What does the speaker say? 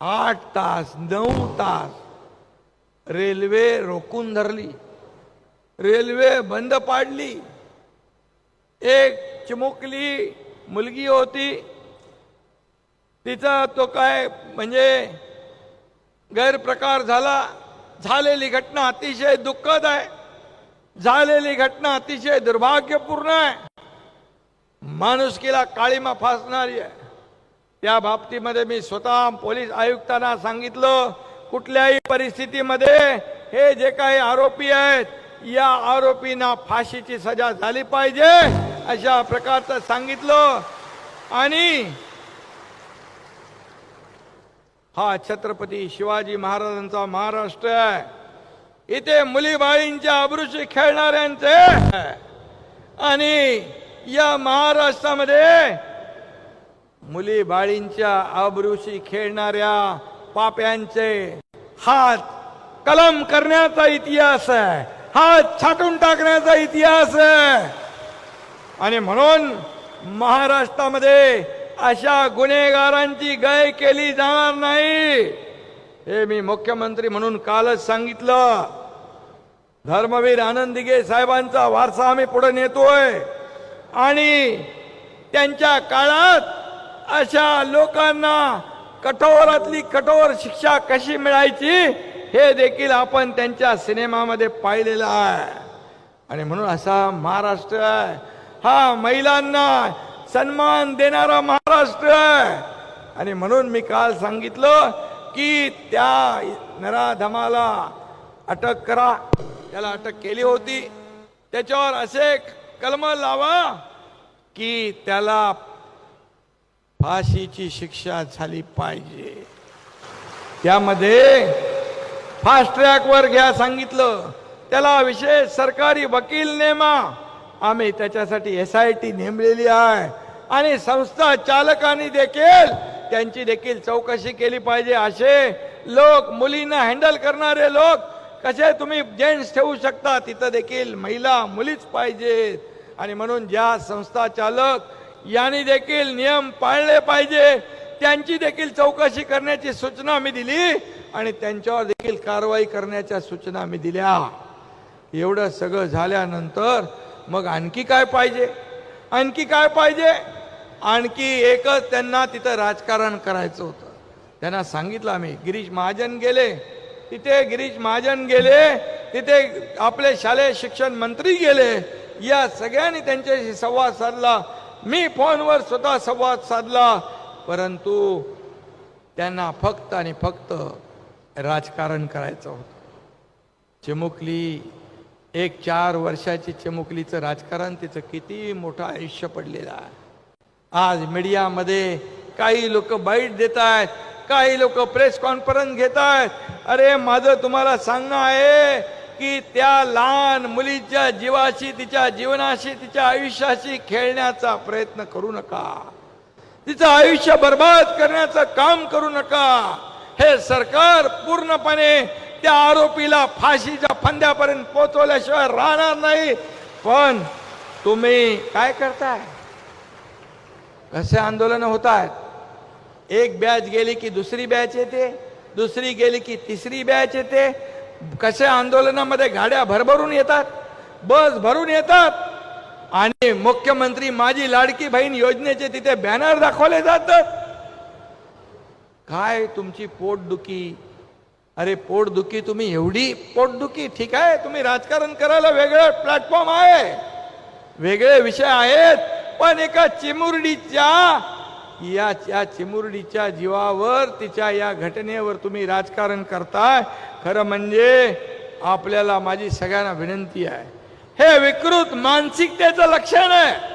आठ तास नऊ तास रेल्वे रोखून धरली. रेल्वे बंद पाडली. एक चिमुकली मुलगी होती. तिचा तो काय म्हणजे गैरप्रकार झाला. झालेली घटना अतिशय दुःखद आहे. झालेली घटना अतिशय दुर्भाग्यपूर्ण आहे. माणुसकीला काळीमा फासणारी आहे. त्या बाबतीमध्ये मी स्वतः पोलीस आयुक्तांना सांगितलं कुठल्याही परिस्थितीमध्ये हे जे काही आरोपी आहेत या आरोपींना फाशीची सजा झाली पाहिजे अशा प्रकारचं सांगितलं. आणि हा छत्रपती शिवाजी महाराजांचा महाराष्ट्र आहे. इथे मुलीबाळींच्या अबृशी खेळणाऱ्यांचे आणि या महाराष्ट्रामध्ये मुली बाळींच्या आबरूशी खेळणाऱ्या पाप्यांचे हात कलम करण्याचा इतिहास आहे. हात छाटून टाकण्याचा इतिहास आहे. आणि म्हणून महाराष्ट्रामध्ये अशा गुन्हेगारांची गय केली जाणार नाही. हे मी मुख्यमंत्री म्हणून कालच सांगितलं. धर्मवीर आनंदिगे साहेबांचा वारसा आम्ही पुढे नेतोय. आणि त्यांच्या काळात अशा लोकांना कठोरातली कठोर शिक्षा कशी मिळायची हे देखील आपण त्यांच्या सिनेमामध्ये पाहिलेलं आहे. आणि म्हणून असा महाराष्ट्र आहे. हा महिलांना सन्मान देणारा महाराष्ट्र आहे. आणि म्हणून मी काल सांगितलं की त्या नराधमाला अटक करा. त्याला अटक केली होती. त्याच्यावर असे कलम लावा की त्याला फाशीची शिक्षा झाली पाहिजे. त्यामध्ये फास्ट ट्रॅकवर घ्या सांगितलं. त्याला विशेष सरकारी वकील नेमा. आम्ही त्याच्यासाठी एस आय टी नेमलेली आहे. आणि संस्था चालकांनी देखील त्यांची देखील चौकशी केली पाहिजे. असे लोक मुलींना हँडल करणारे लोक कसे तुम्ही जेंट्स ठेवू शकता? तिथं देखील महिला मुलीच पाहिजेत. आणि म्हणून ज्या संस्था चालक यांनी देखील नियम पाळले पाहिजे. त्यांची देखील चौकशी करण्याची सूचना मी दिली आणि त्यांच्यावर देखील कारवाई करण्याच्या सूचना मी दिल्या. एवढं सगळं झाल्यानंतर मग आणखी काय पाहिजे? आणखी काय पाहिजे? आणखी एकच त्यांना तिथं राजकारण करायचं होतं. त्यांना सांगितलं आम्ही गिरीश महाजन गेले. तिथे गिरीश महाजन गेले. तिथे आपले शालेय शिक्षण मंत्री गेले. या सगळ्यांनी त्यांच्याशी संवाद साधला. मी फोनवर स्वतः संवाद साधला परंतु त्यांना फक्त आणि फक्त राजकारण करायचं होतं. चिमुकली एक चार वर्षाची चिमुकलीचं राजकारण तिचं किती मोठं आयुष्य पडलेलं आहे. आज मीडियामध्ये काही लोक बाईट देत आहेत काही लोक प्रेस कॉन्फरन्स घेत आहेत. अरे माझं तुम्हाला सांगणं आहे की त्या लहान मुलीच्या जीवाशी तिच्या जीवनाशी तिच्या आयुष्याशी खेळण्याचा प्रयत्न करू नका. तिचं आयुष्य बर्बाद करण्याचं काम करू नका. हे सरकार पूर्णपणे त्या आरोपीला फाशीच्या फंद्यापर्यंत पोहोचवल्याशिवाय राहणार नाही. पण तुम्ही काय करताय? कसे आंदोलन होत आहेत एक बॅच गेली की दुसरी बॅच येते दुसरी गेली की तिसरी बॅच येते कशा आंदोलनामध्ये गाड्या भरभरून येतात बस भरून येतात. आणि मुख्यमंत्री माझी लाडकी बहीण योजनेचे तिथे बॅनर दाखवले जातात. काय तुमची पोटदुखी? अरे पोटदुखी तुम्ही एवढी पोटदुखी? ठीक आहे तुम्ही राजकारण करायला वेगळं प्लॅटफॉर्म आहे. वेगळे विषय आहेत पण एका चिमुरडीच्या या या चिमुरडीच्या जीवावर तिच्या या घटनेवर तुम्ही राजकारण करताय खरं म्हणजे आपल्याला माझी सगळ्यांना विनंती आहे. हे विकृत मानसिकतेचं लक्षण आहे.